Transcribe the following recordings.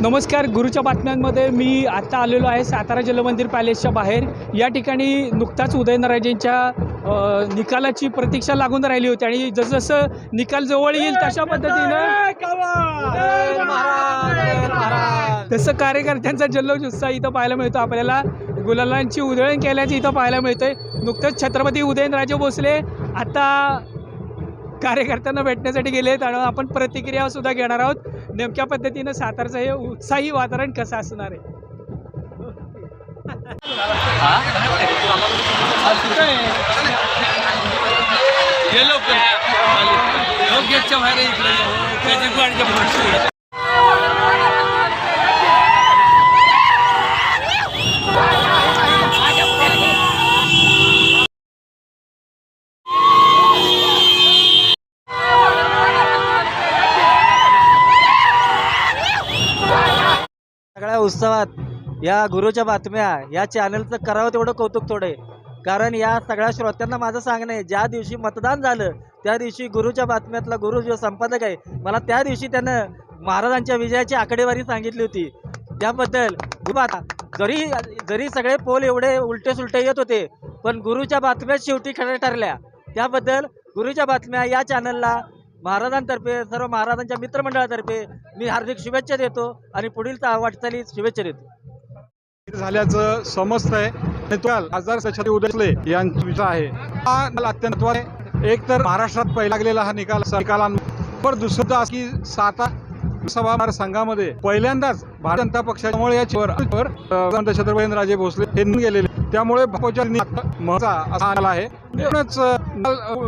नमस्कार गुरुच्या बातम्यांमध्ये मी आत्ता आलेलो आहे सातारा जलमंदिर पॅलेसच्या बाहेर. या ठिकाणी नुकताच उदयनराजेंच्या निकालाची प्रतीक्षा लागून राहिली होती आणि जसजसं निकाल जवळ येईल तशा पद्धतीनं तसं कार्यकर्त्यांचा जल्लोष उत्साह इथं पाहायला मिळतो. आपल्याला गुलालांची उधळण केल्याचं इथं पाहायला मिळतंय. नुकतंच छत्रपती उदयनराजे भोसले आता कार्यकर्त्यांना भेटण्यासाठी गेलेत आणि आपण प्रतिक्रिया सुद्धा घेणार आहोत. नेमक्या पद्धतीनं सातारचं हे उत्साही वातावरण कसं असणार आहे? सगळ्या उत्सवात या गुरुच्या बातम्या या चॅनलचं करावं तेवढं कौतुक थोडं. आहे कारण या सगळ्या श्रोत्यांना माझं सांगणं आहे ज्या दिवशी मतदान झालं त्या दिवशी गुरुच्या बातम्यातला गुरु जो संपादक आहे मला त्या दिवशी त्यानं महाराजांच्या विजयाची आकडेवारी सांगितली होती. त्याबद्दल गुरुबात जरी जरी सगळे पोल एवढे उलटे सुलटे येत होते पण गुरुच्या बातम्या शेवटी खऱ्या ठरल्या. त्याबद्दल गुरुच्या बातम्या या चॅनलला महाराजांतर्फे सर्व महाराजांच्या मित्रमंडळातर्फे मी हार्दिक शुभेच्छा देतो आणि पुढील वाटचाली शुभेच्छा देतो. झाल्याचं समजतंय आणि तो खासदार सचिन उदयसले यांचा आहे. हा मला अत्यंत आहे. एक तर महाराष्ट्रात पहिला लागलेला हा निकाल निकालांवर दुसरं की साता सभा संघामध्ये पहिल्यांदाच भारतीय जनता पक्षामुळे याच्यावर छत्रपती राजे भोसले हे गेलेले. त्यामुळे भाजपच्या महत्त्वाचा असा आला आहे. म्हणूनच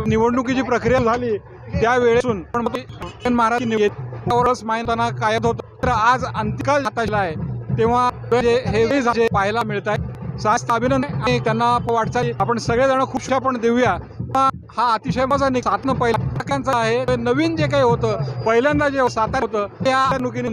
निवडणुकीची प्रक्रिया झाली. त्यावेळेसून पण महाराज त्यावरच माहिताना कायद होत. तर आज अंतिकाल हाताला आहे. तेव्हा म्हणजे हे जे पाहायला मिळत आहे. सास्त अभिनंदन आणि त्यांना वाटचाल. आपण सगळेजण खुश आपण देऊया. हा अतिशय माझा निकाल सातनं पहिला आहे. नवीन जे काही होतं पहिल्यांदा जे सातार होतं ते निवडणुकीने